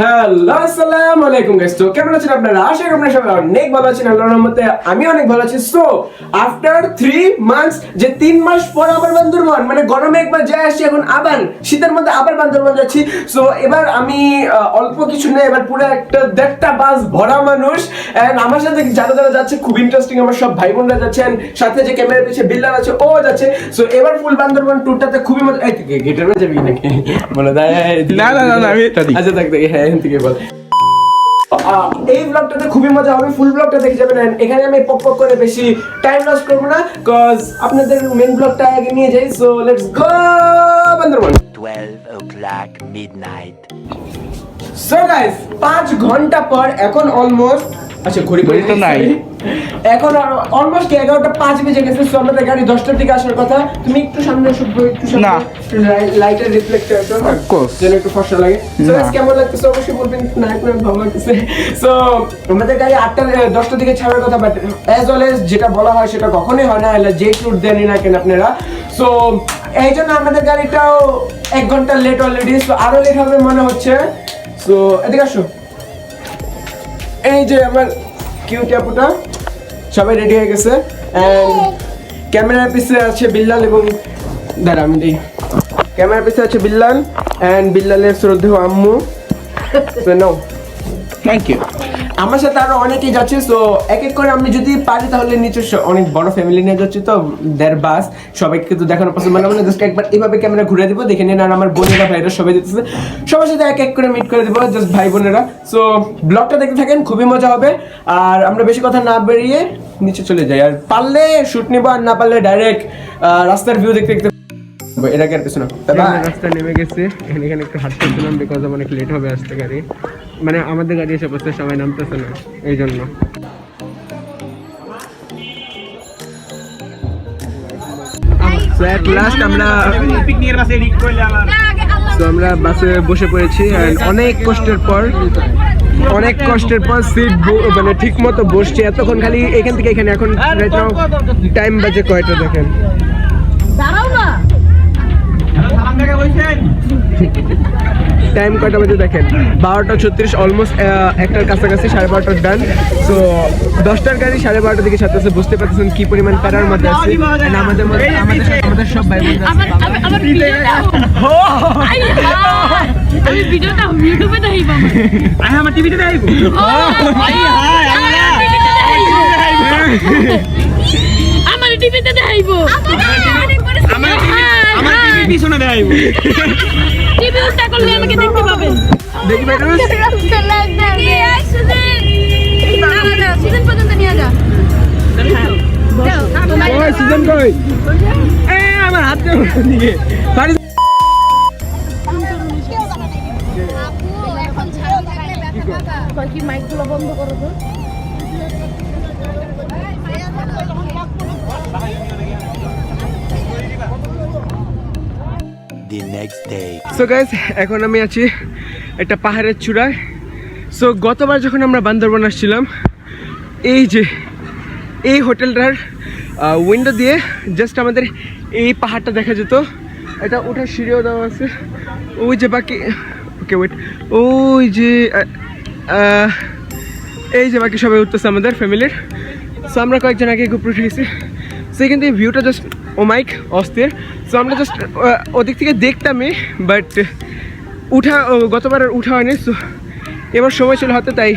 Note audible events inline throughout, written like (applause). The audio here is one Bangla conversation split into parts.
হ্যালো আসসালামু আলাইকুম গাইস তো কেমন আছেন আপনারা? আশা করি আপনারা সবাই অনেক ভালো আছেন আল্লাহর রহমতে আমি অনেক ভালো আছি। সো আফটার থ্রি মান্থস যে তিন মাস পর আবার বান্দরবন মানে গরমে একবার যাই আসছি এখন আবার শীতের মধ্যে আবার বান্দরবন যাচ্ছি। সো এবার আমি অল্প কিছু নেই এবার পুরো একটা দেড়টা বাস ভরা মানুষ এন্ড আমার সাথে যারা যারা যাচ্ছে খুব ইন্টারেস্টিং আমার সব ভাই বোনরা যাচ্ছেন সাথে যে ক্যামেরা পিছিয়ে বিল্লার আছে ও যাচ্ছে। সো এবার ফুল বান্দরবন ট্যুরটাতে খুবই মজা গেটের মধ্যে যাবি নাকি? বলো না, না, না, না, আমি আচ্ছা দেখ হ্যাঁ এখান থেকে বল এই ব্লগটাতে খুবই মজা হবে ফুল ব্লগটা দেখে যাবেন এখানে আমি পক পক করে বেশি টাইম লস করব না কজ আপনাদের মেন ব্লগটা আগে নিয়ে যাই so let's go Bandarban 12 o'clock midnight. So guys পাঁচ ঘণ্টা পর এখন অলমোস্ট আচ্ছা ঘড়ি ঘড়ি তো নাই। এখন অলমোস্ট এগারোটা পাঁচ বেজে গেছে সো আমাদের গাড়ি দশটার দিকে আসার কথা। তুমি একটু সামনে শুধু একটু না। লাইটের রিফ্লেক্টর Of যেন একটু ফর্সা লাগে। সো কেমন লাগতেছে? অবশ্যই বলবেন নায়ক নায়ক ভালো লাগতেছে। সো আমাদের গাড়ি আটটা দশটার দিকে ছাড়ার কথা বাট অ্যাজ ওয়েল যেটা বলা হয় সেটা কখনোই হয় না। যে ট্যুর দেনই না কেন আপনারা। সো এই জন্য আমাদের গাড়িটাও এক ঘণ্টা লেট অলরেডি সো আরও লেট হবে মনে হচ্ছে। সো এদিকে আসো। এই যে আমার কিউট আপুটা সবাই রেডি হয়ে গেছে। অ্যান্ড ক্যামেরার পিছে আছে বিল্লাল এবং দাঁড়া আমি দিই। ক্যামেরার পিছে আছে বিল্লাল অ্যান্ড বিল্লালের শ্রদ্ধেয় আম্মু। নো. থ্যাংক ইউ আমার সাথে আরও অনেকেই যাচ্ছে তো এক এক করে আমি যদি পারি তাহলে নিচে অনেক বড় ফ্যামিলি নিয়ে যাচ্ছি তো দেড় বাস সবাইকে তো দেখানো পছন্দ মানে মানে জাস্ট একবার এইভাবে ক্যামেরা ঘুরে দিব, দেখে নিন, আর আমার বোনেরা ভাইরা সবাই দিতেছে সবার সাথে এক এক করে মিট করে দিব জাস্ট ভাই বোনেরা। সো ব্লগটা দেখতে থাকেন, খুবই মজা হবে। আর আমরা বেশি কথা না বেরিয়ে নিচে চলে যাই। আর পারলে শুট নিবো, আর না পারলে ডাইরেক্ট রাস্তার ভিউ দেখতে দেখতে এটাকে আর কিছু না। রাস্তায় নেমে গেছে। এখানে এখানে একটু হাঁটতেছিলাম বিকজ অনেক লেট হবে আসতে গাড়ি। মানে আমাদের গাড়ি এসে বসতে সবাই নামতেছে না এই জন্য লাস্ট আমরা তো আমরা বাসে বসে পড়েছি অনেক কষ্টের পর অনেক কষ্টের পর সিট মানে ঠিক মতো বসছি। এতক্ষণ খালি এখান থেকে এখানে। এখন টাইম বাজে কয়টা দেখেন? টাইম কয়টা বাজে দেখেন? বারোটা ছত্রিশ অলমোস্ট একটার কাছাকাছি সাড়ে বারোটার ডান সো দশটার গাড়ি সাড়ে বারোটার দিকে সাথে বুঝতে পারতেছেন কি পরিমাণ প্যারার মধ্যে আছে। আমাদের মধ্যে আমাদের আমাদের সব ভাই (laughs) আমি ভিডিওটা ইউটিউবে দেখাইব আমি আমার টিভিতে দেখাইব। আমার টিভিতে দেখাইব। পিছনে দেখাইব টিভি উল্টা করলে আমাকে দেখতে পাবেন? দেখি বেরোস সিজন? পর্যন্ত নিয়ে যা। সিজন কই? এ আমার হাত দিকে। সো গাইজ এখন আমি আছি একটা পাহাড়ের চূড়ায়। সো গতবার যখন আমরা বান্দরবন আসছিলাম, এই যে, এই হোটেলটার উইন্ডো দিয়ে জাস্ট আমাদের এই পাহাড়টা দেখা যেত। এটা ওঠার সিঁড়িও দেওয়া আছে। ওই যে বাকি ওকে ওয়েট ওই যে এই যে বাকি সবাই উঠতেছে আমাদের ফ্যামিলির সো আমরা কয়েকজন আগে উঠে গেছি। সো এখান থেকে ভিউটা জাস্ট ও মাইক অস্থির। সো আমরা জাস্ট ওদিক থেকে দেখতামই বাট উঠা গতবার আর উঠা হয়নি সো এবার সময় ছিল হাতে, তাই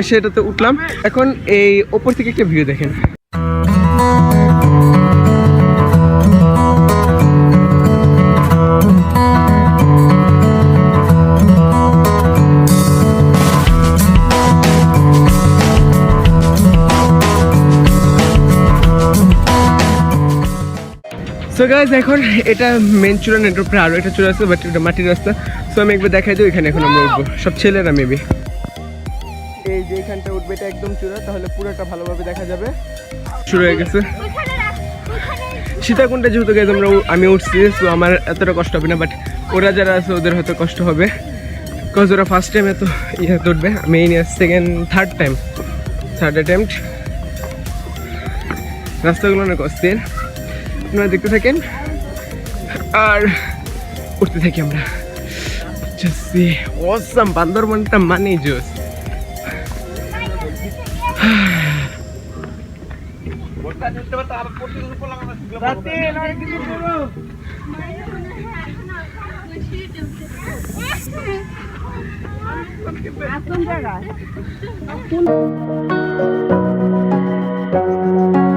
এসে এটাতে উঠলাম। এখন এই ওপর থেকে একটা ভিউ দেখেন। সো গাইজ এখন এটা মেন চূড়া নেটওয়ার্ক প্রায় আরও একটা চূড়া আছে বাট এটা মাটির রাস্তা। সো আমি একবার দেখাই দিই এখানে এখন আমরা উঠবো। সব ছেলেরা মেবি এই যে এখানটা উঠবে এটা একদম চূড়া তাহলে পুরোটা ভালোভাবে দেখা যাবে। শুরু হয়ে গেছে। সীতাকুণ্ডে যেহেতু গেছে আমরা উ- আমি উঠছি সো আমার এতটা কষ্ট হবে না বাট ওরা যারা আছে ওদের হয়তো কষ্ট হবে। বিকজ ওরা ফার্স্ট টাইম এত ইয়ে উঠবে আমি এই নিয়ে second third time third attempt রাস্তাগুলো অনেক অস্থির। আপনারা দেখতে থাকেন। আর উঠতে থাকি আমরা। জাসি অসাম বান্দরবনটা মানেই জোস। (laughs)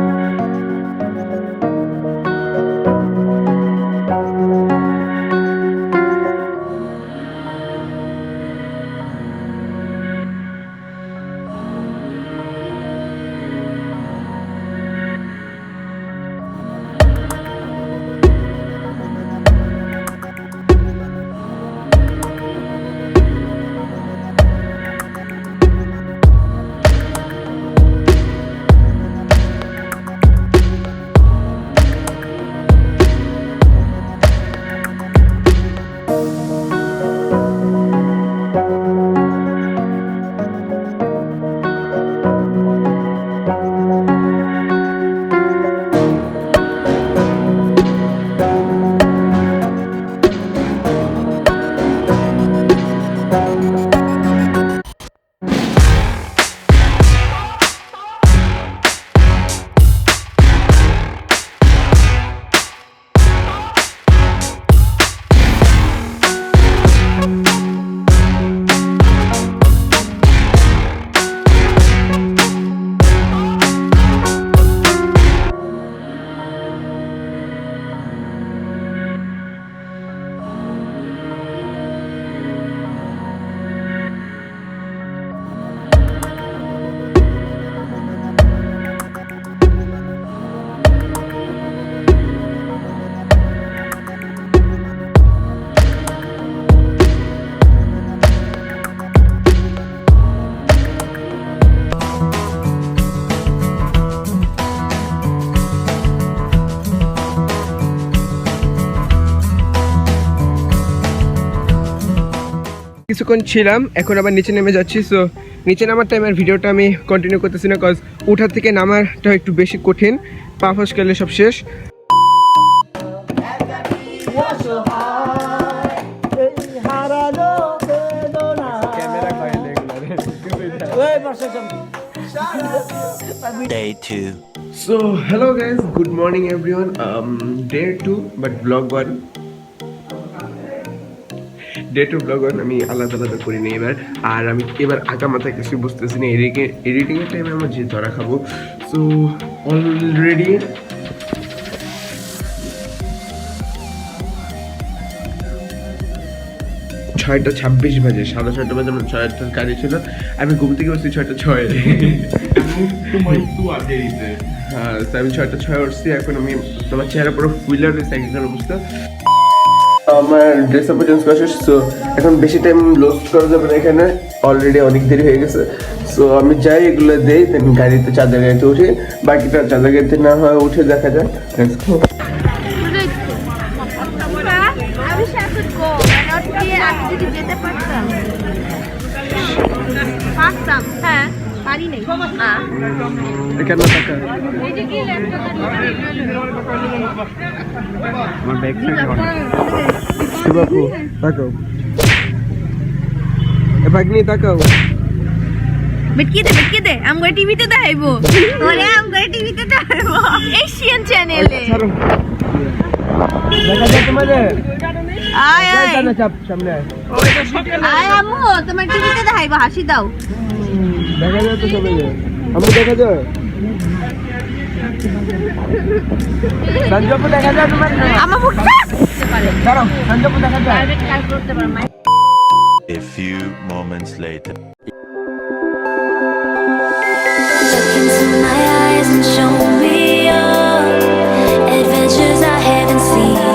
কিছুক্ষণ ছিলাম এখন আবার নিচে নেমে যাচ্ছি। সো নিচে নামার টাইমের ভিডিওটা আমি কন্টিনিউ করতেছি না কজ উঠার থেকে নামারটা একটু বেশি কঠিন। পা ফসকালে সব শেষ। Day 2. So hello guys good morning everyone day two but vlog one day two vlog আমি আলাদা আলাদা করিনি এবার। আর আমি এবার আগা মাথায় কিছু বুঝতেছি না এডিটিং এডিটিংয়ের টাইমে আমার যে ধরা খাব। সো অলরেডি ছয়টা ছাব্বিশ বাজে, সাড়ে ছয়টা বাজে আমার ছয়টার কাজে ছিল। আমি ঘুম থেকে বসছি ছয়টা ছয়। হ্যাঁ আমি ছয়টা ছয় উঠছি, এখন আমি তোমার চেহারা পুরো ফুলার রয়েছে একজন অবস্থা। আমার ড্রেস আপ চেঞ্জ করা শেষ সো এখন বেশি টাইম লস করা যাবে না এখানে। অলরেডি অনেক দেরি হয়ে গেছে। সো আমি যাই, এগুলো দেই দেন গাড়িতে চাঁদা গাড়িতে উঠি। বাকিটা চাঁদা গাড়িতে না হয় উঠে দেখা পারতাম। পারতাম। হ্যাঁ পারি নাই আ এখানে থাকা এই যে কি ল্যাপটপ আমার ব্যাগ শিবাপু তাকাও এ ভাগ্নি তাকাও মিটকি দে মিটকি দে আম গো টিভিতে দেখাইবো ওরে আম গো টিভিতে দেখাইবো এশিয়ান চ্যানেলে ছাড়ো দেখা যায় তোমাদের আয় আয়। চাপ সামনে আয়। আয় আমু তোমার টিভিতে দেখাইবো হাসি দাও। দেখা যায় তো সবাই। আমার দেখা যায় সঞ্জয়পুর দেখা যায় তোমার। আমার মুখটা ছাড়ো সঞ্জয়পুর দেখা যায় প্রাইভেট কাজ করতে পারে মাই। A few moments later. Look into my eyes and show me your adventures I haven't seen.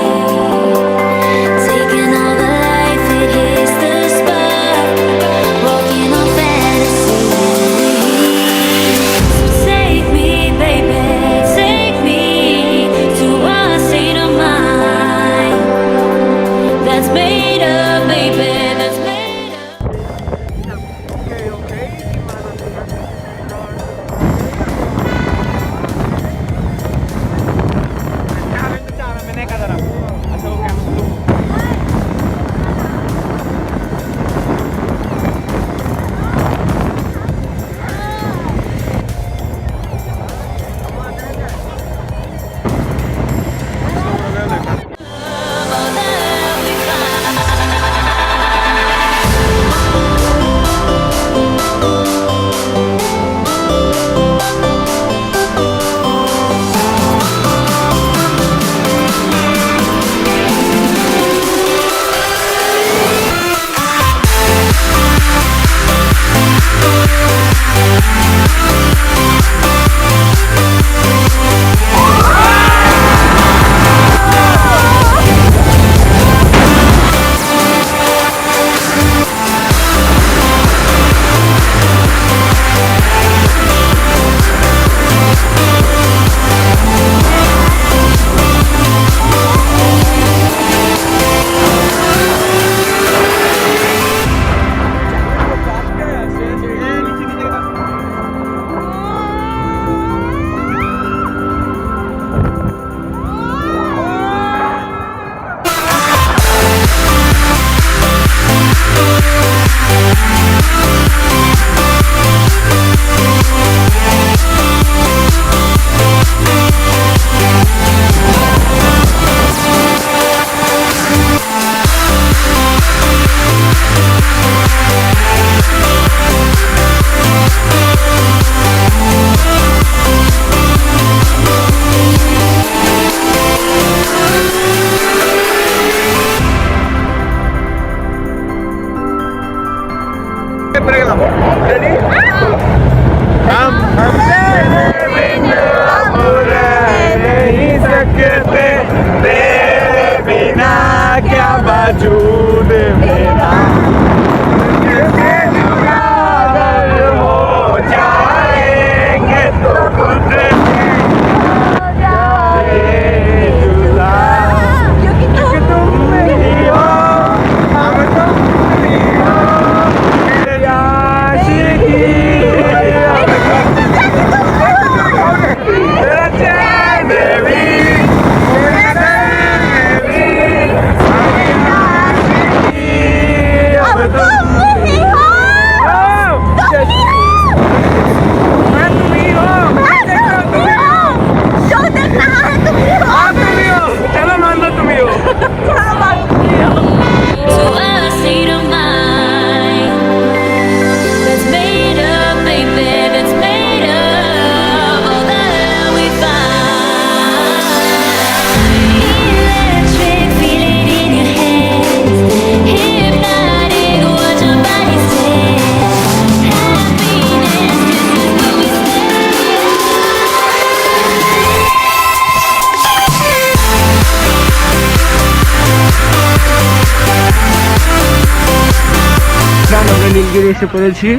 এসে পড়েছি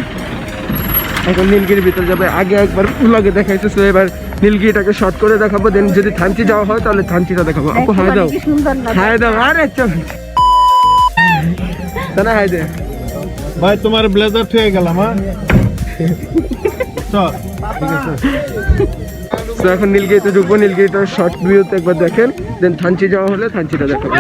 এখন নীলগিরির ভিতরে যাবে। আগে একবার ব্লগে দেখাইছে তো এবার নীলগিরিটাকে শর্ট করে দেখাবো। দেন যদি থানচি যাওয়া হয় তাহলে থানচিটা দেখাবো। আপু হাই দাও। হাই দাও আরে চল। না হাই দে। ভাই তোমার ব্লেজার থুয়ে গেলাম হ্যাঁ? চল। তো এখন নীলগিরিতে ঢুকবো। নীলগিরিটার শর্ট ভিউতে একবার দেখেন। দেন থানচি যাওয়া হলে থানচিটা দেখাবো।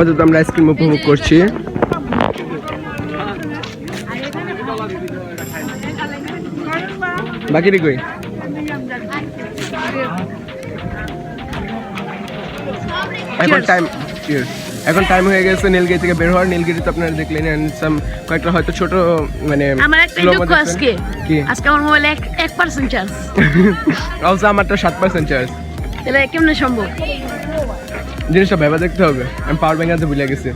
আপাতত আমরা আইসক্রিম উপভোগ করছি। বাকি কই? এখন টাইম এখন টাইম হয়ে গেছে নীলগিরি থেকে বের হওয়ার। নীলগিরি তো আপনারা দেখলেন কয়েকটা হয়তো ছোট মানে আমার একটা দুঃখ আজকে। আজকে আমার মোবাইলে এক এক পার্সেন্ট চার্জ অলসো আমার তো সাত পার্সেন্ট চার্জ তাহলে কেমনে সম্ভব? জিনিসটা ভেবে দেখতে হবে। আমি পাওয়ার ব্যাংক আনতে ভুলে গেছি।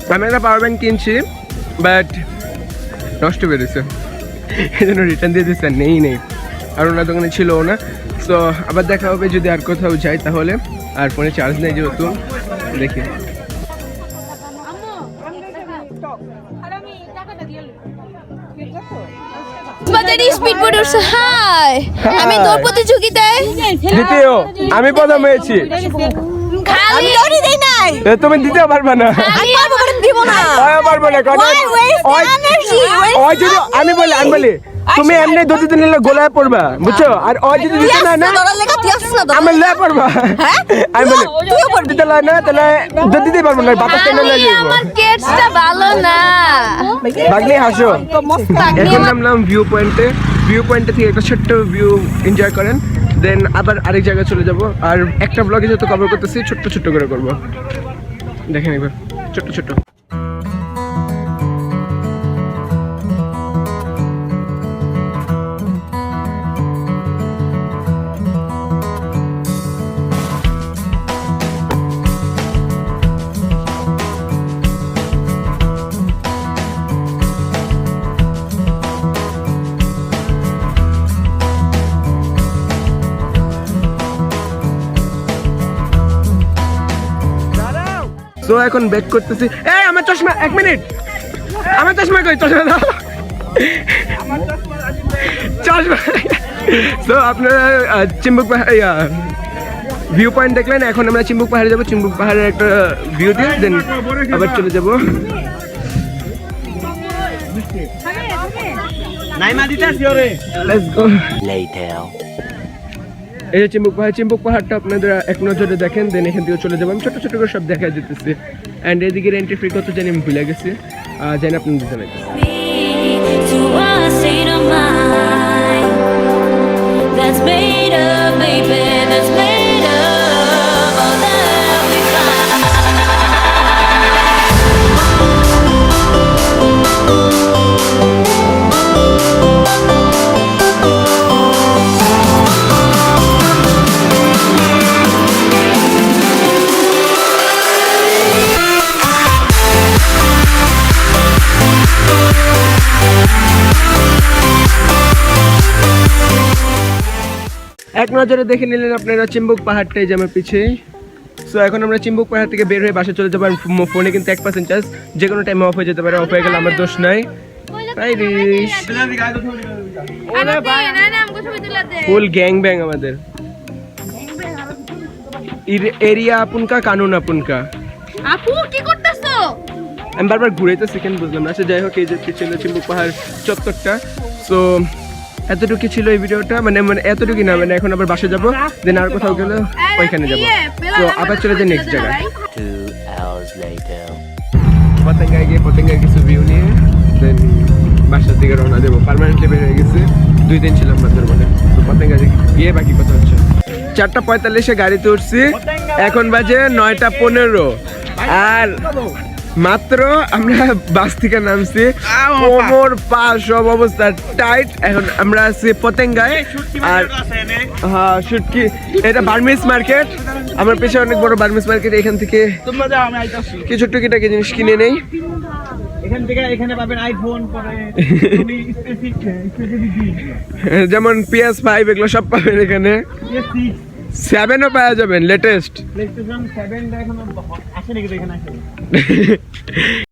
আচ্ছা আমি একটা পাওয়ার ব্যাংক কিনছি বাট নষ্ট বেরোছে এই জন্য রিটার্ন দিয়ে দিচ্ছে নেই নেই। আর ওনার দোকানে ছিল না। সো আবার দেখা হবে যদি আর কোথাও যাই তাহলে। আর ফোনে চার্জ নেই যেহেতু। দেখি। হাই আমি দৌড় প্রতিযোগিতায় দ্বিতীয় আমি প্রথম হয়েছি। খালি দৌড়ি দেই নাই। এ, তুমি দিতে পারবে না। আমি পারব দিব না। আমি পারব না কারণ ওই- ওই যদি আমি বলি আমি বলি তুমি এমনি দুধ দিতে নিলে গোলায় পড়বা বুঝছ? আর ওই যদি দিতে না না তুই আমি লে পড়বা। আমি বলি তুইও পড়বি। দিতে লাগে না তাহলে দুধ দিতে পারব না বাতাস টেনে লাগে আমার কেটসটা ভালো না। বাগনি হাসো। এখন নামলাম ভিউ পয়েন্টে ভিউ পয়েন্টটা থেকে একটা ছোট্ট ভিউ এনজয় করেন দেন আবার আরেক জায়গায় চলে যাব। আর একটা ব্লগে যেহেতু কভার করতেছি, ছোট্ট ছোট্ট করে করব। দেখেন একবার, ছোট্ট ছোট্ট। সো এখন ব্যাক করতেছি। এই আমার চশমা এক মিনিট। আমার চশমা কই? চশমা দাও। চাষ তো আপনারা চিম্বুক পাহাড় ভিউ পয়েন্ট দেখলেন এখন আমরা চিম্বুক পাহাড়ে যাব। চিম্বুক পাহাড়ের একটা ভিউ দিয়ে দেন আবার চলে যাব. Later. এই যে চিম্বুক পাহাড়, চিম্বুক পাহাড়টা আপনাদের এক নজরে দেখেন দেন এখান থেকে চলে যাব আমি ছোটো, ছোট করে সব দেখা যেতেছি। অ্যান্ড এদিকে এন্ট্রি ফ্রি কত জানি আমি ভুলে গেছি। জানি আপনাদের জানাইতেছি নজরে দেখে নিলেন আপনারা চিম্বুক পাহাড়টাই যে আমার পিছিয়ে সো এখন আমরা চিম্বুক পাহাড় থেকে বের হয়ে বাসা চলে যাব আর ফোনে কিন্তু এক পার্সেন্ট চার্জ যে কোনো টাইমে অফ হয়ে যেতে পারে অফ হয়ে গেলে আমার দোষ নাই। ফুল গ্যাং ব্যাং আমাদের। এরিয়া আপুনকা কানুন আপুনকা। আপু কি করতেছো? আমি বারবার ঘুরাইতেছি কেন বুঝলাম না। আচ্ছা যাই হোক এই যে ছিল চিম্বুক পাহাড় চত্বরটা। সো এতটুকু ছিল এই ভিডিওটা মানে মানে এতটুকু না মানে এখন আবার বাসে যাব দেন আর কোথাও গেলে ওইখানে যাব। তো আবার চলে যাই নেক্সট জায়গায়। Two hours later. পতেঙ্গায় গিয়ে পতেঙ্গায় কিছু ভিউ নিয়ে দেন বাসার দিকে রওনা দেবো। পার্মানেন্টলি বের হয়ে গেছে। দুই দিন ছিলাম বান্দরবনে তো পতেঙ্গা গিয়ে বাকি কথা হচ্ছে। চারটা পঁয়তাল্লিশে গাড়িতে উঠছি। এখন বাজে নয়টা পনেরো। আর মাত্র আমরা বাস থেকে নামছি। কোমর পা সব অবস্থা টাইট এখন আমরা আছি পতেঙ্গায়। আর হ্যাঁ শুটকি এটা বার্মিস মার্কেট। আমার পেছনে অনেক বড় বার্মিস মার্কেট এখান থেকে কিছু টুকিটাকি জিনিস কিনে নেই। যেমন পিএস ফাইভ এগুলো সব পাবেন এখানে। সেভেনও পাওয়া যাবেন লেটেস্ট (laughs)